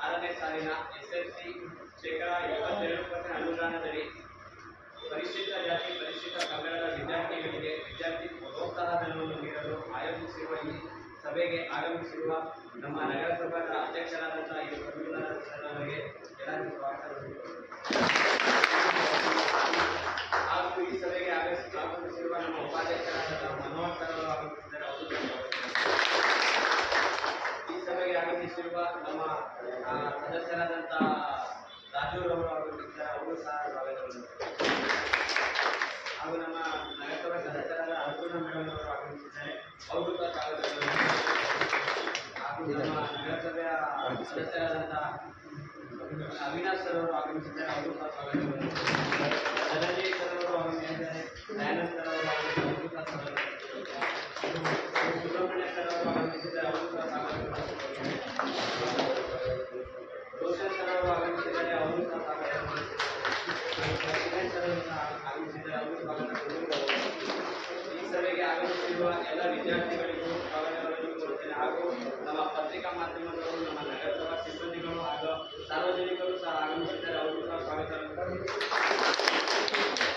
ಆರನೇ ಸಾಲಿನ ಎಸ್ಎಲ್ಸಿ ಶೇಕಡ ಎಪ್ಪತ್ತೆರಡು ಪರ್ಸೆಂಟ್ ಅನುದಾನದಡಿ ಪರಿಶಿಷ್ಟ ಜಾತಿ ಪರಿಶಿಷ್ಟ ಪಂಗಡದ ವಿದ್ಯಾರ್ಥಿಗಳಿಗೆ ವಿದ್ಯಾರ್ಥಿ ಪ್ರೋತ್ಸಾಹ ಧನವನ್ನು ನೀಡಲು ಆಯೋಜಿಸಿರುವ ಈ ಸಭೆಗೆ ಆಗಮಿಸಿರುವ ನಮ್ಮ ನಗರಸಭಾದ ಅಧ್ಯಕ್ಷರಾದಂತಹ ಈ ಪ್ರವೀಣ ಹಾಗೂ ಈ ಸಭೆಗೆ ಆಗಮಿಸಿ ಆಗಮಿಸಿರುವ ನಮ್ಮ ಉಪಾಧ್ಯಕ್ಷರಾದಂತಹ ಮನೋಹರ್ ಸರ್ ಅವರು ಈ ಸಭೆಗೆ ಆಗಮಿಸಿರುವ ನಮ್ಮ ಸದಸ್ಯರಾದಂತಹ ರಾಜೂರವರು ಆಗಮಿಸಿದ್ದಾರೆ ಅವರು ಸಹ ಸ್ವಾಗತವನ್ನು ಹಾಗೂ ನಮ್ಮ ನಗರಸಭೆ ಸದಸ್ಯರಾದ ಅರ್ಜುನ ಮೇಡಮ್ ಅವರು ಅವರು ಸಹ ಸ್ವಾಗತವನ್ನು ಹಾಗೂ ನಮ್ಮ ನಗರಸಭೆಯ ಸದಸ್ಯರಾದಂತಹ ಅವಿನಾಶ್ ಸರ್ ಅವರು ಆಗಮಿಸಿದ್ದಾರೆ ಅವರು ಸಹ ಸ್ವಾಗತವನ್ನು ಧನಂಜಯ್ ಸರ್ ಅವರು ಆಗಮಿಸಿದ್ದಾರೆ ದಯಾನಂದ್ ಸರ್ ಅವರು ಆಗಮಿಸಿದ್ದಾರೆ ಅವರು ಸಹ ಸ್ವಾಗತವನ್ನು ಸುಬ್ರಹ್ಮಣ್ಯ ಸರ್ ಅವರು ಆಗಮಿಸಿದ್ದಾರೆ ಅವರು ಸಹ ಸ್ವಾಗತವನ್ನು ರೋಷನ್ ಸರ್ ಅವರು ಆಗಮಿಸಿದ್ದಾರೆ ಅವರು ಸಹ ಸ್ವಾಗತವನ್ನು ವಿನಯ್ ಸರ್ ಅವರು ಸಹ ಆಗಮಿಸಿದ್ದಾರೆ ಅವರು ಸ್ವಾಗತವನ್ನು ಈ ಸಭೆಗೆ ಆಗಮಿಸಿರುವ ಎಲ್ಲ ವಿದ್ಯಾರ್ಥಿಗಳಿಗೂ ಸ್ವಾಗತವನ್ನು ಕೋರುತ್ತೇನೆ ಹಾಗೂ ನಮ್ಮ ಪತ್ರಿಕಾ ಮಾಧ್ಯಮದವರು ನಮ್ಮ ನಗರಸಭಾ ಸಿಬ್ಬಂದಿಗಳು ಹಾಗೂ ಸಾರ್ವಜನಿಕರು ಸಹ ಆಗಮಿಸಿದ್ದಾರೆ ಅವರು ಸಹ ಸ್ವಾಗತವನ್ನು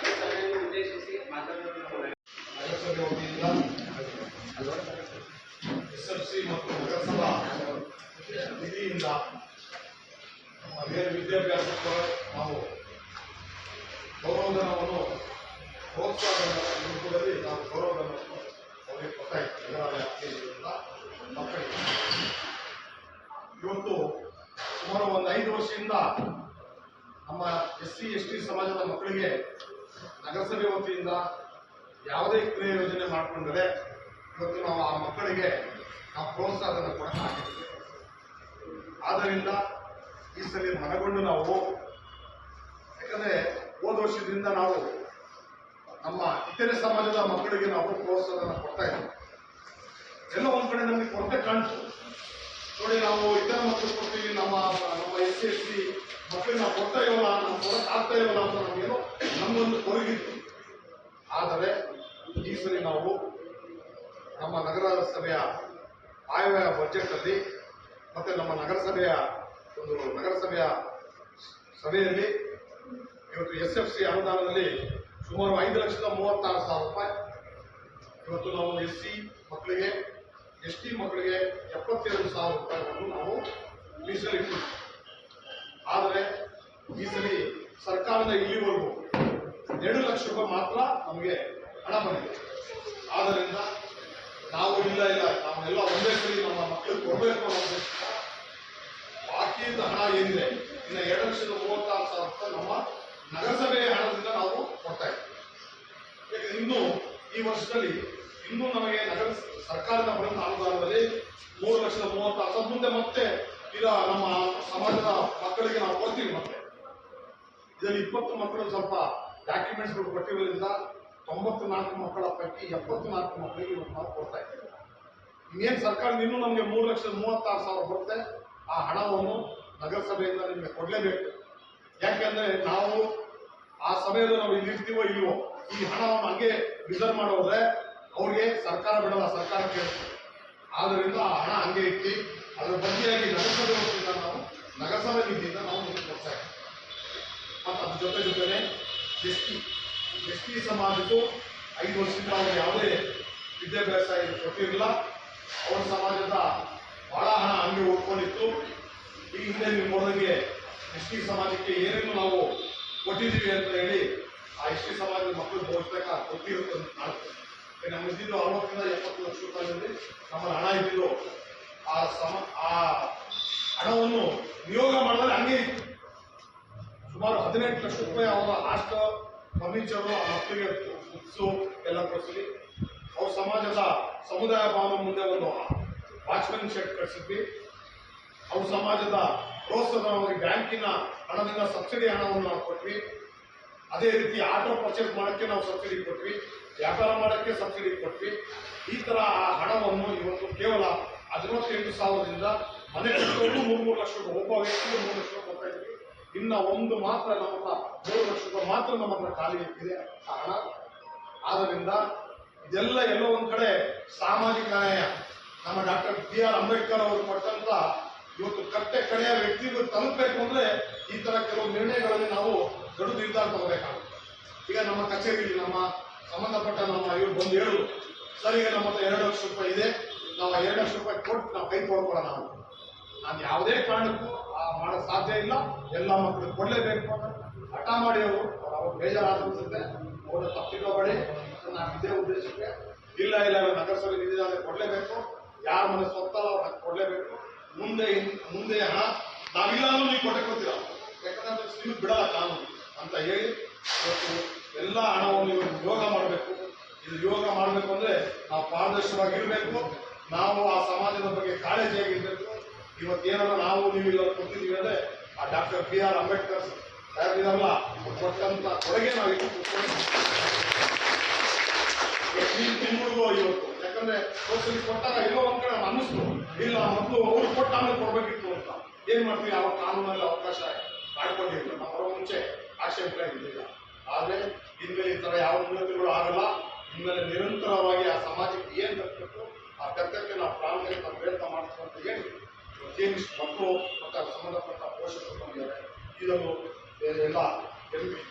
ಈ ಸಭೆಯನ್ನು ಉದ್ದೇಶಿಸಿ ಮಾತನಾಡಲು ನಮ್ಮ ನಗರ ನಗರಸಭೆ ವತಿಯಿಂದ ಎಸ್ ಎಲ್ ಸಿ ಮತ್ತು ನಗರಸಭಾ ನಿಧಿಯಿಂದ ನಮ್ಮ ಬೇರೆ ವಿದ್ಯಾಭ್ಯಾಸಕ್ಕೆ ನಾವು ಗೌರವಧನವನ್ನು ಪ್ರೋತ್ಸಾಹದ ರೂಪದಲ್ಲಿ ನಾವು ಗೌರವಧನವನ್ನು ಅವರಿಗೆ ಕೊಡ್ತಾ ಇದ್ದೀವಿ ನಗರ ವ್ಯಾಪ್ತಿಯಿಂದ ಮಕ್ಕಳಿಗೆ ಇವತ್ತು ಸುಮಾರು ಒಂದು ಐದು ವರ್ಷದಿಂದ ನಮ್ಮ ಎಸ್ ಸಿ, ಎಸ್ ಟಿ ಸಮಾಜದ ಮಕ್ಕಳಿಗೆ ನಗರಸಭೆ ವತಿಯಿಂದ ಯಾವುದೇ ಕ್ರಿಯೆ ಯೋಜನೆ ಮಾಡಿಕೊಂಡರೆ ಇವತ್ತು ನಾವು ಆ ಮಕ್ಕಳಿಗೆ ನಾವು ಪ್ರೋತ್ಸಾಹವನ್ನು ಕೊಡಕ್ಕಾಗಿಲ್ಲ ಆದ್ದರಿಂದ ಈ ಸಲ ಮನಗೊಂಡು ನಾವು, ಯಾಕಂದರೆ ಹೋದ ವರ್ಷದಿಂದ ನಾವು ನಮ್ಮ ಇತರೆ ಸಮಾಜದ ಮಕ್ಕಳಿಗೆ ನಾವು ಪ್ರೋತ್ಸಾಹವನ್ನು ಕೊಡ್ತಾ ಇದ್ದೀವಿ. ಎಲ್ಲ ಒಂದು ಕಡೆ ನಮಗೆ ಕೊರತೆ ಕಾಣ್ತು ನೋಡಿ, ನಾವು ಇತರ ಮಕ್ಕಳು ಕೊಡ್ತೀವಿ ನಮ್ಮ ನಮ್ಮ ಎಸ್ ಸಿ ಎಸ್ ಸಿ ಮಕ್ಕಳನ್ನ ಕೊಡ್ತಾ ಇರೋಲ್ಲ ನಮ್ಮ ಆಗ್ತಾ ಇರೋಲ್ಲ ಅಂತ ನಮಗೇನು ನಮ್ಮೊಂದು ಕೊರಗಿತ್ತು ಆದರೆ ಈ ಸರಿ ನಾವು ನಮ್ಮ ನಗರಸಭೆಯ ಆಯವ್ಯಯ ಬಜೆಟ್ ಅಲ್ಲಿ ಮತ್ತೆ ನಮ್ಮ ನಗರಸಭೆಯ ಒಂದು ನಗರಸಭೆಯ ಸಭೆಯಲ್ಲಿ ಇವತ್ತು ಎಸ್ ಎಫ್ ಸಿ ಅನುದಾನದಲ್ಲಿ ಸುಮಾರು ಐದು ಲಕ್ಷದ ಮೂವತ್ತಾರು ಸಾವಿರ ರೂಪಾಯಿ. ಇವತ್ತು ನಾವು ಎಸ್ ಸಿ ಮಕ್ಕಳಿಗೆ ಎಸ್ ಟಿ ಮಕ್ಕಳಿಗೆ ಎಪ್ಪತ್ತೆರಡು ಸಾವಿರ ರೂಪಾಯಿಗಳನ್ನು ನಾವು ಮೀಸಲಿಟ್ಟು ಆದರೆ ಈ ಸಲ ಸರ್ಕಾರದ ಇಲ್ಲಿವರೆಗೂ ಎರಡು ಲಕ್ಷ ರೂಪಾಯಿ ಮಾತ್ರ ನಮಗೆ ಹಣ ಬಂದಿದೆ. ಆದ್ದರಿಂದ ನಾವು ಇಲ್ಲ ಇಲ್ಲ, ನಾವೆಲ್ಲ ಒಂದೇ ಸರಿ ನಮ್ಮ ಮಕ್ಕಳಿಗೆ ಕೊಡಬೇಕು ಅನ್ನೋದು ಬಾಕಿಯಿಂದ ಹಣ ಏನಿದೆ, ಇನ್ನು ಎರಡು ಲಕ್ಷದ ಮೂವತ್ತಾರು ಸಾವಿರ ರೂಪಾಯಿ ನಮ್ಮ ನಗರಸಭೆಯ ಹಣದಿಂದ ನಾವು ಕೊಡ್ತಾ ಇದ್ದೀವಿ. ಇನ್ನು ಈ ವರ್ಷದಲ್ಲಿ ಇನ್ನೂ ನಮಗೆ ನಗರ ಸರ್ಕಾರದ ಬರುವ ಅನುದಾನದಲ್ಲಿ ಮೂರು ಲಕ್ಷದ ಮೂವತ್ತಾರು ಸಾವಿರ ಮುಂದೆ ಮತ್ತೆ ಈಗ ನಮ್ಮ ಸಮಾಜದ ಮಕ್ಕಳಿಗೆ ನಾವು ಕೊಡ್ತೀವಿ ಮತ್ತೆ. ಇದರಲ್ಲಿ ಇಪ್ಪತ್ತು ಮಕ್ಕಳು ಸ್ವಲ್ಪ ಡಾಕ್ಯುಮೆಂಟ್ಸ್ಗಳು ಕೊಟ್ಟಿರೋದ್ರಿಂದ ತೊಂಬತ್ತು ನಾಲ್ಕು ಮಕ್ಕಳ ಪೈಕಿ ಎಪ್ಪತ್ತು ನಾಲ್ಕು ಮಕ್ಕಳಿಗೆ ಇವತ್ತು ನಾವು ಕೊಡ್ತಾ ಇದ್ದೀವಿ. ಇನ್ನೇನು ಸರ್ಕಾರ ಇನ್ನೂ ನಮಗೆ ಮೂರು ಲಕ್ಷದ ಮೂವತ್ತಾರು ಸಾವಿರ ಬರುತ್ತೆ ಆ ಹಣವನ್ನು ನಗರಸಭೆಯಿಂದ ನಿಮಗೆ ಕೊಡಲೇಬೇಕು. ಯಾಕೆಂದ್ರೆ ನಾವು ಆ ಸಮಯದಲ್ಲಿ ನಾವು ಇಲ್ಲಿರ್ತೀವೋ ಇಲ್ವೋ, ಈ ಹಣವನ್ನು ಹಂಗೆ ರಿಸರ್ವ್ ಮಾಡೋದ್ರೆ ಸರ್ಕಾರ ಬಿಡಲ್ಲ, ಸರ್ಕಾರ ಕೇಳುತ್ತೆ ಆದ್ದರಿಂದ ಆ ಹಣ ಹಂಗೆ ಇಟ್ಟು ಅದರ ಬದಲಿಯಾಗಿ ನಗರಸಭೆ ವತಿಯಿಂದ ನಾವು, ನಗರಸಭೆ ನಿಧಿಯಿಂದ ನಾವು ನಿಮಗೆ ಕೊಡ್ತಾ ಇದ್ದೀವಿ. ಮತ್ತು ಅದ್ರ ಜೊತೆ ಜೊತೆನೆ ಎಸ್ ಟಿ ಎಸ್ ಟಿ ಸಮಾಜಕ್ಕೂ ಐದು ವರ್ಷದಿಂದ ಅವರು ಯಾವುದೇ ವಿದ್ಯಾಭ್ಯಾಸ ಇದು ಕೊಟ್ಟಿರಲಿಲ್ಲ. ಅವ್ರ ಸಮಾಜದ ಬಹಳ ಹಣ ಹಂಗೆ ಉಳ್ಕೊಂಡಿತ್ತು. ಈ ಹಿಂದೆ ನೀವು ನೋಡಿದಂಗೆ ಎಸ್ ಟಿ ಸಮಾಜಕ್ಕೆ ಏನೇನು ನಾವು ಕೊಟ್ಟಿದ್ದೀವಿ ಅಂತ ಹೇಳಿ ಆ ಎಸ್ ಟಿ ಸಮಾಜದ ಮಕ್ಕಳು ಬಹುತೇಕ ಕೊಟ್ಟಿರುತ್ತೆ ಅಂತ ಕಾಣುತ್ತೆ ನಮ್ಮ ಇದ್ದಿದ್ದು ಅರವತ್ತರಿಂದ ಎಪ್ಪತ್ತು ಲಕ್ಷ ರೂಪಾಯಿನಲ್ಲಿ ನಮ್ಮಲ್ಲಿ ಹಣ ಇದ್ದಿದ್ದು ಆ ಸಮ, ಆ ಹಣವನ್ನು ನಿಯೋಗ ಮಾಡಿದ್ರೆ ಹಂಗೆ ಸುಮಾರು ಹದಿನೆಂಟು ಲಕ್ಷ ರೂಪಾಯಿ ಅವರ ಹಾಸ್ಟೆಲ್, ಫರ್ನಿಚರು, ಆ ಮಕ್ಕಳಿಗೆ ಬುಕ್ಸು ಎಲ್ಲ ಕೊಡಿಸಿ ಅವ್ರ ಸಮಾಜದ ಸಮುದಾಯ ಭವನ ಮುಂದೆ ಒಂದು ವಾಚ್ಮನ್ ಶೆಡ್ ಕಟ್ಟಿಸಿದ್ವಿ ಅವ್ರ ಸಮಾಜದ ಪ್ರೋತ್ಸಾಹ ಬ್ಯಾಂಕಿನ ಹಣದಿಂದ ಸಬ್ಸಿಡಿ ಹಣವನ್ನು ನಾವು ಕೊಟ್ವಿ. ಅದೇ ರೀತಿ ಆಟೋ ಪರ್ಚೇಸ್ ಮಾಡೋಕ್ಕೆ ನಾವು ಸಬ್ಸಿಡಿ ಕೊಟ್ವಿ. ವ್ಯಾಪಾರ ಮಾಡೋಕ್ಕೆ ಸಬ್ಸಿಡಿ ಕೊಟ್ವಿ. ಈ ತರ ಆ ಹಣವನ್ನು ಇವತ್ತು ಕೇವಲ ಹದಿನತ್ತೆಂಟು ಸಾವಿರದಿಂದ ಮನೆ ಕಟ್ಟೋರು ಮೂರು ಮೂರು ಲಕ್ಷ ರೂಪಾಯಿ ಒಬ್ಬ ವ್ಯಕ್ತಿಗೆ ಮೂರು ಲಕ್ಷ ರೂಪಾಯಿ ಕೊಡ್ತಾ ಇದ್ವಿ. ಇನ್ನ ಒಂದು ಮಾತ್ರ ನಮ್ಮ ಮೂರು ಲಕ್ಷ ರೂಪಾಯಿ ಮಾತ್ರ ನಮ್ಮ ಹತ್ರ ಖಾಲಿ ಇದೆ ಆ ಹಣ. ಆದ್ದರಿಂದ ಇದೆಲ್ಲ ಎಲ್ಲೋ ಒಂದು ಕಡೆ ಸಾಮಾಜಿಕ ನ್ಯಾಯ. ನಮ್ಮ ಡಾಕ್ಟರ್ ಬಿ ಆರ್ ಅಂಬೇಡ್ಕರ್ ಅವರು ಕೊಟ್ಟಂತ ಇವತ್ತು ಕಟ್ಟೆ ಕಡೆಯ ವ್ಯಕ್ತಿಗೂ ತಲುಪಬೇಕು ಅಂದ್ರೆ ಈ ತರ ಕೆಲವು ನಿರ್ಣಯಗಳಲ್ಲಿ ನಾವು ದೊಡ್ಡ ನಿರ್ಧಾರ ತಗೋಬೇಕಾಗುತ್ತೆ. ಈಗ ನಮ್ಮ ಕಚೇರಿಯಲ್ಲಿ ನಮ್ಮ ಸಂಬಂಧಪಟ್ಟ ನಮ್ಮ ಇವ್ರು ಬಂದು ಹೇಳುದು ಸರ್, ಈಗ ನಮ್ಮ ಹತ್ರ ಎರಡು ಲಕ್ಷ ರೂಪಾಯಿ ಇದೆ. ನಾವು ಆ ಎರಡು ಲಕ್ಷ ರೂಪಾಯಿ ಕೊಟ್ಟು ನಾವು ಕೈ ತೊಳ್ಕೊಳ್ಳೋಣ ನಾವು ನಾನು ಯಾವುದೇ ಕಾರಣಕ್ಕೂ ಆ ಮಾಡೋ ಸಾಧ್ಯ ಇಲ್ಲ. ಎಲ್ಲ ಮಕ್ಕಳು ಕೊಡಲೇಬೇಕು ಅಂತ. ಹಠ ಮಾಡಿ ಅವರು, ಅವ್ರು ಬೇಜಾರಾದ ಅನ್ಸುತ್ತೆ ಅವ್ರನ್ನ ತಪ್ಪಿಕೋಬೇಡಿ ನಾನು ಇದೇ ಉದ್ದೇಶಕ್ಕೆ ಇಲ್ಲ ಇಲ್ಲ ನಗರಸಭೆ ನಿಧಿ ಕೊಡಲೇಬೇಕು ಕೊಡ್ಲೇಬೇಕು. ಯಾರ ಮನೆ ಸ್ವತ್ತಲ್ಲ ಅವ್ರು ಕೊಡಲೇಬೇಕು. ಮುಂದೆ ಮುಂದೆ ಹಣ, ನಾವಿಲ್ಲ ನೀವು ಕೊಟ್ಟೆ ಕೊಡ್ತೀರ? ಯಾಕಂದ್ರೆ ಬಿಡಲ್ಲ ಕಾನೂನು ಅಂತ ಹೇಳಿ ಎಲ್ಲ ಹಣವನ್ನು ಇವತ್ತು ಯೋಗ ಮಾಡಬೇಕು. ಇದು ಯೋಗ ಮಾಡಬೇಕು ಅಂದ್ರೆ ನಾವು ಪಾರದರ್ಶಕವಾಗಿರ್ಬೇಕು. ನಾವು ಆ ಸಮಾಜದ ಬಗ್ಗೆ ಕಾಳಜಿಯಾಗಿರ್ಬೇಕು. ಇವತ್ತೇನಲ್ಲ ನಾವು ನೀವು ಇಲ್ಲ ಕೊಟ್ಟಿದ್ದೀವಿ ಅಂದ್ರೆ ಆ ಡಾಕ್ಟರ್ ಬಿ ಆರ್ ಅಂಬೇಡ್ಕರ್ ಸಾಹೇಬ್ರಿದಾರಲ್ಲ ಕೊಟ್ಟಂತ ಕೊಡುಗೆ ನಾವು ತಿಂಗಳಿಗೂ ಇವತ್ತು ಯಾಕಂದ್ರೆ ಹೋದ್ಸಲಿ ಕೊಟ್ಟಾಗ ಎಲ್ಲೋ ಒಂದ್ ಕಡೆ ಅನ್ನಿಸ್ತು. ಇಲ್ಲ, ಮೊದಲು ಅವ್ರು ಕೊಟ್ಟ ಆಮೇಲೆ ಕೊಡ್ಬೇಕಿತ್ತು ಅಂತ. ಏನ್ ಮಾಡ್ತೀವಿ? ಯಾವ ಕಾನೂನಲ್ಲಿ ಅವಕಾಶ ಮಾಡ್ಕೊಂಡಿರ್ಲಿಲ್ಲ ನಾವು ಮುಂಚೆ ಆಕ್ಷೇಪ ಇರಲಿಲ್ಲ ಆದ್ರೆ ಇನ್ಮೇಲೆ ಈ ಥರ ಯಾವ ಉನ್ನತಿಗಳು ಆಗಲ್ಲ. ಇನ್ಮೇಲೆ ನಿರಂತರವಾಗಿ ಆ ಸಮಾಜಕ್ಕೆ ಏನು ಕಟ್ಟಬೇಕು ಆ ಕರ್ತವ್ಯಕ್ಕೆ ನಾವು ಪ್ರಾಮಾಣಿಕ ಪ್ರಯತ್ನ ಮಾಡ್ತೀವಿ ಅಂತ ಹೇಳಿ ಇವತ್ತೇನಿಷ್ಟು ಮಕ್ಕಳು ಮತ್ತು ಸಂಬಂಧಪಟ್ಟ ಪೋಷಕರು ಬಂದಿದ್ದಾರೆ. ಇದನ್ನು ಎಲ್ಲ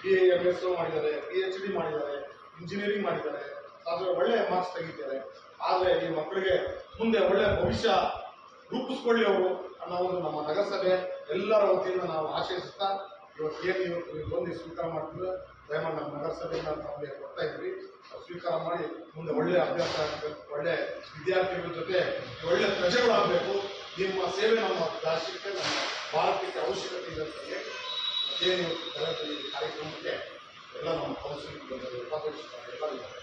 ಬಿ ಎ ಎಂ ಎಸ್ ಮಾಡಿದ್ದಾರೆ ಪಿ ಎಚ್ ಡಿ ಮಾಡಿದ್ದಾರೆ ಇಂಜಿನಿಯರಿಂಗ್ ಮಾಡಿದ್ದಾರೆ. ಆದರೆ ಒಳ್ಳೆಯ ಮಾರ್ಕ್ಸ್ ತೆಗಿತಾರೆ. ಆದರೆ ಈ ಮಕ್ಕಳಿಗೆ ಮುಂದೆ ಒಳ್ಳೆಯ ಭವಿಷ್ಯ ರೂಪಿಸ್ಕೊಳ್ಳಿ ಅವರು ಅನ್ನೋ ಒಂದು ನಮ್ಮ ನಗರಸಭೆ ಎಲ್ಲರ ವತಿಯಿಂದ ನಾವು ಆಶಯಿಸುತ್ತಾ ಇವತ್ತು ಏನು ಇವತ್ತು ಬಂದು ಸ್ವೀಕಾರ ಮಾಡ್ತಿದ್ರೆ ದಯಮಾಡಿ ನಮ್ಮ ನಗರಸಭೆಯಿಂದ ನಮಗೆ ಕೊಡ್ತಾ ಇದ್ವಿ. ಸ್ವೀಕಾರ ಮಾಡಿ ಮುಂದೆ ಒಳ್ಳೆ ಅಭ್ಯಾಸ ಆಗಬೇಕು, ಒಳ್ಳೆ ವಿದ್ಯಾರ್ಥಿಗಳ ಜೊತೆ ಒಳ್ಳೆ ಪ್ರಜೆಗಳಾಗಬೇಕು ನಿಮ್ಮ ಸೇವೆ ನಮ್ಮ ರಾಷ್ಟ್ರಕ್ಕೆ, ನಮ್ಮ ಭಾರತಕ್ಕೆ ಅವಶ್ಯಕತೆ ಇದೆ ಅಂತ ಹೇಳಿ ಕಾರ್ಯಕ್ರಮಕ್ಕೆ ಎಲ್ಲ ನಮ್ಮ ಬಂದಿದ್ದಾರೆ ಉಪಾಧ್ಯಕ್ಷರು ಎಲ್ಲರೂ ಇದ್ದಾರೆ.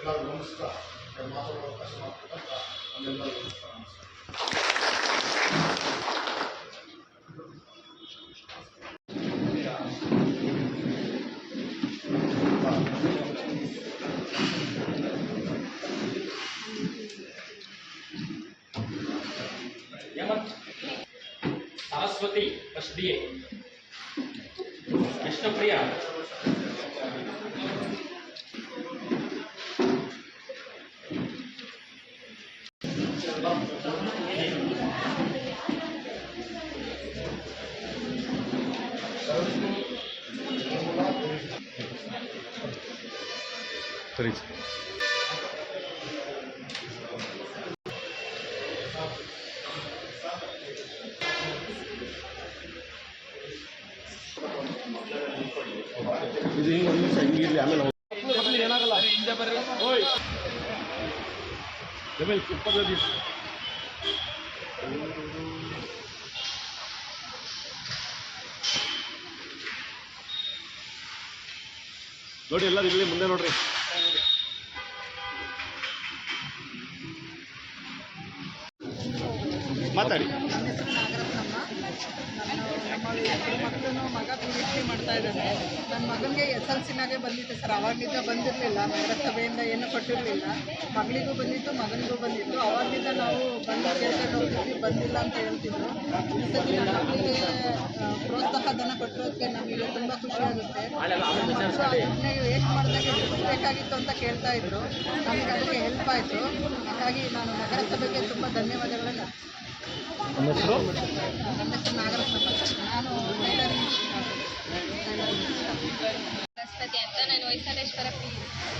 ಎಲ್ಲರೂ ನಮಸ್ಕಾರ. ಮಾತಾಡೋ ಅವಕಾಶ ಮಾಡ್ತಕ್ಕಂಥ ನಮ್ಮೆಲ್ಲರಿಗೂ ನಮಸ್ಕಾರ. Saraswati first B A Krishnapriya ಸರಿ ಜಮೀಲ್ ಇಪ್ಪತ್ತೈದು ದಿವಸ ನೋಡಿ ಎಲ್ಲರೂ ಇಲ್ಲಿ ಮುಂದೆ ನೋಡ್ರಿ. ಮಾತಾಡಿ ನನ್ನ ಹೆಸರು ನಾಗರತ್ನಮ್ಮ ನಾನು ನಮ್ಮ ಮಕ್ಕಳು ಮಗ ಪಿ ಎಚ್ ಡಿ ಮಾಡ್ತಾ ಇದ್ದಾನೆ. ನನ್ನ ಮಗನಿಗೆ ಎಸ್ ಎಲ್ ಸಿನಾಗೆ ಬಂದಿತ್ತು ಸರ್. ಅವಾಗಿಂದ ಬಂದಿರಲಿಲ್ಲ. ನಗರಸಭೆಯಿಂದ ಏನು ಕೊಟ್ಟಿರಲಿಲ್ಲ. ಮಗಳಿಗೂ ಬಂದಿತ್ತು, ಮಗನಿಗೂ ಬಂದಿತ್ತು. ಅವಾಗಿಂದ ನಾವು ಬಂದು ಕೇಳ್ಕೊಂಡು ಬಂದಿಲ್ಲ ಅಂತ ಹೇಳ್ತಿದ್ರು. ಈ ಸತಿ ನನ್ನ ಮಗಳಿಗೆ ಪ್ರೋತ್ಸಾಹ ಧನ ಕೊಟ್ಟಿರೋದಕ್ಕೆ ನಮಗೆ ತುಂಬ ಖುಷಿ ಆಗುತ್ತೆ. ವೇಸ್ಟ್ ಮಾಡಿದಾಗೆ ಬೇಕಾಗಿತ್ತು ಅಂತ ಕೇಳ್ತಾ ಇದ್ರು. ನಮಗೆ ಅದಕ್ಕೆ ಹೆಲ್ಪ್ ಆಯಿತು. ಹಾಗಾಗಿ ನಾನು ನಗರಸಭೆಗೆ ತುಂಬ ಧನ್ಯವಾದಗಳನ್ನು ನಮ್ಮ ಹೆಸರು? ಬೃಹಸ್ಪತಿ ಅಂತ ನಾನು ಹೊಯ್ಸಲೇಶ್ವರ ಪಿ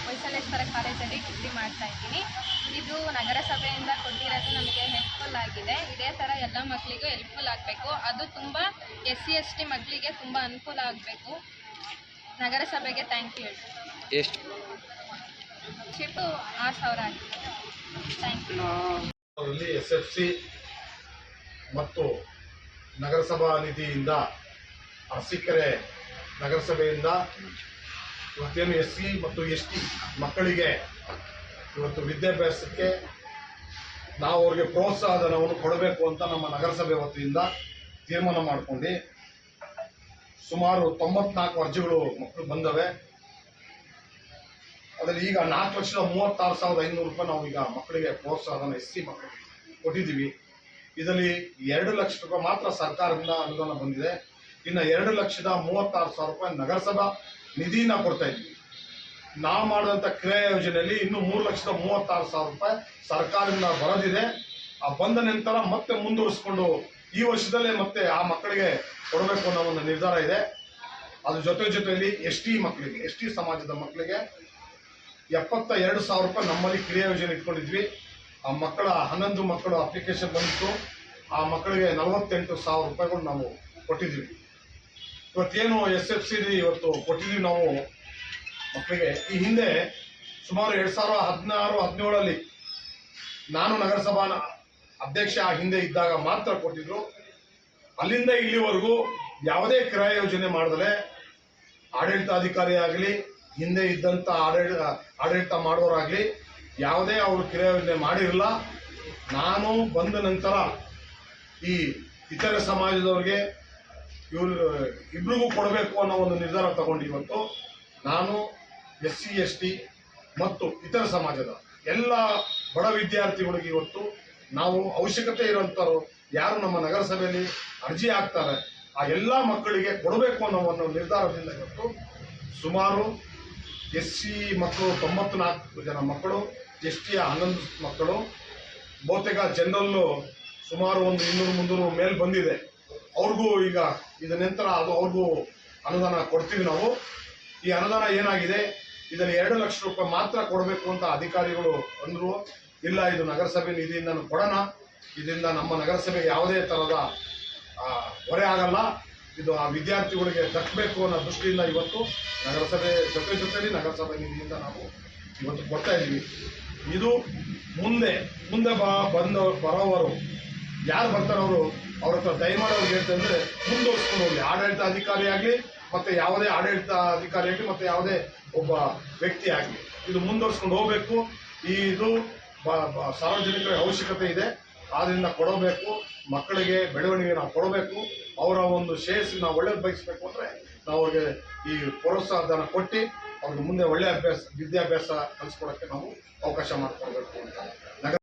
ಹೊಯ್ಸಳೇಶ್ವರ ಕಾಲೇಜಲ್ಲಿ ಡಿಗ್ರಿ ಮಾಡ್ತಾ ಇದ್ದೀನಿ. ಇದು ನಗರಸಭೆಯಿಂದ ಕೊಟ್ಟಿರೋದು ನಮಗೆ ಹೆಲ್ಪ್ಫುಲ್ ಆಗಿದೆ. ಇದೇ ಥರ ಎಲ್ಲ ಮಕ್ಕಳಿಗೂ ಹೆಲ್ಪ್ಫುಲ್ ಆಗಬೇಕು. ಅದು ತುಂಬ ಎಸ್ ಸಿ ಎಸ್ ಟಿ ಮಕ್ಕಳಿಗೆ ತುಂಬ ಅನುಕೂಲ ಆಗಬೇಕು. ನಗರಸಭೆಗೆ ಥ್ಯಾಂಕ್ ಯು ಎಷ್ಟು? ಶಿಟ್ಟು ಆರು ಸಾವಿರ ಆಗಿದೆ. Thank you S F C ಮತ್ತು ನಗರಸಭಾ ನಿಧಿಯಿಂದ ಅರಸೀಕೆರೆ ನಗರಸಭೆಯಿಂದ ಇವತ್ತೇನು ಎಸ್ ಸಿ ಮತ್ತು ಎಸ್ ಟಿ ಮಕ್ಕಳಿಗೆ ಇವತ್ತು ವಿದ್ಯಾಭ್ಯಾಸಕ್ಕೆ ನಾವು ಅವ್ರಿಗೆ ಪ್ರೋತ್ಸಾಹ ಧನವನ್ನು ಕೊಡಬೇಕು ಅಂತ ನಮ್ಮ ನಗರಸಭೆ ವತಿಯಿಂದ ತೀರ್ಮಾನ ಮಾಡಿಕೊಂಡು ಸುಮಾರು ತೊಂಬತ್ನಾಲ್ಕು ಅರ್ಜಿಗಳು ಮಕ್ಕಳು ಬಂದವೆ. ಅದರಲ್ಲಿ ಈಗ ನಾಲ್ಕು ಲಕ್ಷದ ಮೂವತ್ತಾರು ಸಾವಿರದ ಐನೂರು ರೂಪಾಯಿ ನಾವು ಈಗ ಮಕ್ಕಳಿಗೆ ಪ್ರೋತ್ಸಾಹನ ಎಸ್ ಸಿ ಮಕ್ಕಳಿಗೆ ಕೊಟ್ಟಿದ್ದೀವಿ. ಇದರಲ್ಲಿ ಎರಡು ಲಕ್ಷ ರೂಪಾಯಿ ಮಾತ್ರ ಸರ್ಕಾರದಿಂದ ಅನುದಾನ ಬಂದಿದೆ. ಇನ್ನು ಎರಡು ಲಕ್ಷದ ಮೂವತ್ತಾರು ಸಾವಿರ ರೂಪಾಯಿ ನಗರಸಭಾ ನಿಧಿನ ಕೊಡ್ತಾ ಇದ್ವಿ. ನಾವು ಮಾಡುವಂಥ ಕ್ರಿಯಾ ಯೋಜನೆಯಲ್ಲಿ ಇನ್ನು ಮೂರು ಲಕ್ಷದ ಮೂವತ್ತಾರು ಸಾವಿರ ರೂಪಾಯಿ ಸರ್ಕಾರದಿಂದ ಬರೋದಿದೆ. ಆ ಬಂದ ನಂತರ ಮತ್ತೆ ಮುಂದುವರಿಸ್ಕೊಂಡು ಈ ವರ್ಷದಲ್ಲೇ ಮತ್ತೆ ಆ ಮಕ್ಕಳಿಗೆ ಕೊಡಬೇಕು ಅನ್ನೋ ಒಂದು ನಿರ್ಧಾರ ಇದೆ. ಅದ್ರ ಜೊತೆ ಜೊತೆಯಲ್ಲಿ ಎಸ್ ಟಿ ಮಕ್ಕಳಿಗೆ, ಎಸ್ ಟಿ ಸಮಾಜದ ಮಕ್ಕಳಿಗೆ ಎಪ್ಪತ್ತ ಎರಡು ಸಾವಿರ ರೂಪಾಯಿ ನಮ್ಮಲ್ಲಿ ಕ್ರಿಯಾ ಯೋಜನೆ ಇಟ್ಕೊಂಡಿದ್ವಿ. ಆ ಮಕ್ಕಳ, ಹನ್ನೊಂದು ಮಕ್ಕಳು ಅಪ್ಲಿಕೇಶನ್ ಬಂದಿತ್ತು ಆ ಮಕ್ಕಳಿಗೆ ನಲವತ್ತೆಂಟು ಸಾವಿರ ರೂಪಾಯಿಗಳು ನಾವು ಕೊಟ್ಟಿದ್ವಿ. ಇವತ್ತೇನು ಎಸ್ ಎಫ್ ಸಿ ಇವತ್ತು ಕೊಟ್ಟಿದ್ವಿ ನಾವು ಮಕ್ಕಳಿಗೆ. ಈ ಹಿಂದೆ ಸುಮಾರು ಎರಡು ಸಾವಿರ ಹದಿನಾರು, ಹದಿನೇಳಲ್ಲಿ ನಾನು ನಗರಸಭಾ ಅಧ್ಯಕ್ಷ ಆ ಹಿಂದೆ ಇದ್ದಾಗ ಮಾತ್ರ ಕೊಟ್ಟಿದ್ರು. ಅಲ್ಲಿಂದ ಇಲ್ಲಿವರೆಗೂ ಯಾವುದೇ ಕ್ರಯ ಯೋಜನೆ ಮಾಡದಲೆ ಆಡಳಿತಾಧಿಕಾರಿ ಆಗಲಿ ಹಿಂದೆ ಇದ್ದಂಥ ಆಡಳಿತ ಆಡಳಿತ ಮಾಡೋರಾಗಲಿ ಯಾವುದೇ ಅವರು ಕ್ರಿಯಾವಿಲ್ಲೆ ಮಾಡಿರಲ್ಲ, ನಾನು ಬಂದ ನಂತರ ಈ ಇತರ ಸಮಾಜದವ್ರಿಗೆ ಇವರು ಇಬ್ರಿಗೂ ಕೊಡಬೇಕು ಅನ್ನೋ ಒಂದು ನಿರ್ಧಾರ ತಗೊಂಡು ಇವತ್ತು ನಾನು ಎಸ್ ಸಿ, ಎಸ್ ಟಿ ಮತ್ತು ಇತರ ಸಮಾಜದ ಎಲ್ಲ ಬಡ ವಿದ್ಯಾರ್ಥಿಗಳಿಗೆ ಇವತ್ತು ನಾವು ಅವಶ್ಯಕತೆ ಇರುವಂಥವ್ರು ಯಾರು ನಮ್ಮ ನಗರಸಭೆಯಲ್ಲಿ ಅರ್ಜಿ ಹಾಕ್ತಾರೆ, ಆ ಎಲ್ಲ ಮಕ್ಕಳಿಗೆ ಕೊಡಬೇಕು ಅನ್ನೋ ಒಂದು ನಿರ್ಧಾರದಿಂದ ಇವತ್ತು ಸುಮಾರು ಎಸ್ ಸಿ ಮಕ್ಕಳು ತೊಂಬತ್ನಾಲ್ಕು ಜನ ಮಕ್ಕಳು ಎಸ್ ಹನ್ನೊಂದು ಮಕ್ಕಳು, ಬಹುತೇಕ ಜನರಲ್ಲು ಸುಮಾರು ಒಂದು ಇನ್ನೂರು, ಮುನ್ನೂರು ಮೇಲೆ ಬಂದಿದೆ. ಅವ್ರಿಗೂ ಈಗ ಇದ ನಂತರ ಅದು ಅವ್ರಿಗೂ ಅನುದಾನ ಕೊಡ್ತೀವಿ ನಾವು. ಈ ಅನುದಾನ ಏನಾಗಿದೆ? ಇದನ್ನು ಎರಡು ಲಕ್ಷ ರೂಪಾಯಿ ಮಾತ್ರ ಕೊಡಬೇಕು ಅಂತ ಅಧಿಕಾರಿಗಳು ಅಂದರು. ಇಲ್ಲ, ಇದು ನಗರಸಭೆ ನಿಧಿಯಿಂದ ಕೊಡೋಣ. ಇದರಿಂದ ನಮ್ಮ ನಗರಸಭೆ ಯಾವುದೇ ಥರದ ಹೊರೆ ಆಗಲ್ಲ. ಇದು ಆ ವಿದ್ಯಾರ್ಥಿಗಳಿಗೆ ದಕ್ಕಬೇಕು ಅನ್ನೋ ದೃಷ್ಟಿಯಿಂದ ಇವತ್ತು ನಗರಸಭೆ ಜೊತೆ ಜೊತೆಯಲ್ಲಿ ನಗರಸಭೆ ನಿಧಿಯಿಂದ ನಾವು ಇವತ್ತು ಕೊಡ್ತಾ ಇದ್ದೀವಿ. ಇದು ಮುಂದೆ ಮುಂದೆ ಬಾ ಬಂದವರು ಬರೋವರು. ಯಾರು ಬರ್ತಾರವರು ಅವ್ರ ಹತ್ರ ದಯಮಾಡಿ ಅವ್ರಿಗೆ ಹೇಳ್ತಂದ್ರೆ ಮುಂದುವರ್ಸ್ಕೊಂಡು ಹೋಗಿ ಆಡಳಿತ ಅಧಿಕಾರಿ ಆಗಲಿ, ಮತ್ತೆ ಯಾವುದೇ ಆಡಳಿತ ಅಧಿಕಾರಿ ಆಗಲಿ, ಮತ್ತೆ ಯಾವುದೇ ಒಬ್ಬ ವ್ಯಕ್ತಿ ಆಗಲಿ. ಇದು ಮುಂದುವರ್ಸ್ಕೊಂಡು ಹೋಗ್ಬೇಕು. ಇದು ಸಾರ್ವಜನಿಕರ ಅವಶ್ಯಕತೆ ಇದೆ. ಆದ್ರಿಂದ ಕೊಡಬೇಕು. ಮಕ್ಕಳಿಗೆ ಬೆಳವಣಿಗೆ ನಾವು ಕೊಡಬೇಕು. ಅವರ ಒಂದು ಶ್ರೇಯಸ್ಸಿಗೆ ನಾವು ಒಳ್ಳೇದು ಬಯಸಬೇಕು ಅಂದರೆ ನಾವು ಅವ್ರಿಗೆ ಈ ಪ್ರೋತ್ಸಾಹ ಧನ ಕೊಟ್ಟು ಅವ್ರಿಗೆ ಮುಂದೆ ಒಳ್ಳೆ ಅಭ್ಯಾಸ ವಿದ್ಯಾಭ್ಯಾಸ ಕಲಿಸ್ಕೊಡೋಕ್ಕೆ ನಾವು ಅವಕಾಶ ಮಾಡಿಕೊಡ್ಬೇಕು ಅಂತ.